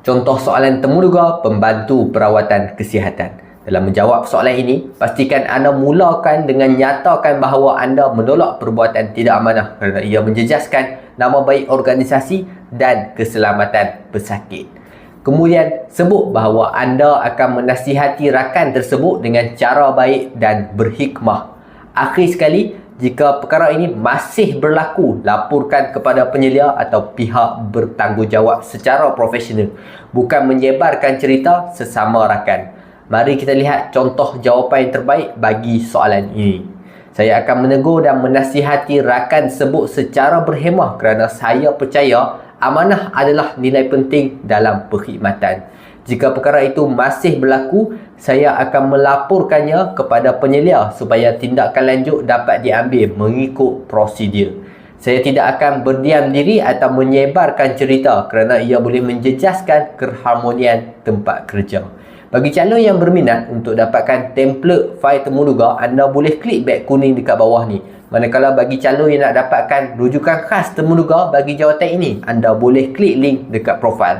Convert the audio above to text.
Contoh soalan temuduga pembantu perawatan kesihatan. Dalam menjawab soalan ini, pastikan anda mulakan dengan nyatakan bahawa anda menolak perbuatan tidak amanah kerana ia menjejaskan nama baik organisasi dan keselamatan pesakit. Kemudian, sebut bahawa anda akan menasihati rakan tersebut dengan cara baik dan berhikmah. Akhir sekali, jika perkara ini masih berlaku, laporkan kepada penyelia atau pihak bertanggungjawab secara profesional. Bukan menyebarkan cerita sesama rakan. Mari kita lihat contoh jawapan yang terbaik bagi soalan ini. Saya akan menegur dan menasihati rakan sebut secara berhemah kerana saya percaya amanah adalah nilai penting dalam perkhidmatan. Jika perkara itu masih berlaku, saya akan melaporkannya kepada penyelia supaya tindakan lanjut dapat diambil mengikut prosedur. Saya tidak akan berdiam diri atau menyebarkan cerita kerana ia boleh menjejaskan keharmonian tempat kerja. Bagi calon yang berminat untuk dapatkan template fail temuduga, anda boleh klik beg kuning dekat bawah ni. Manakala bagi calon yang nak dapatkan rujukan khas temuduga bagi jawatan ini, anda boleh klik link dekat profil.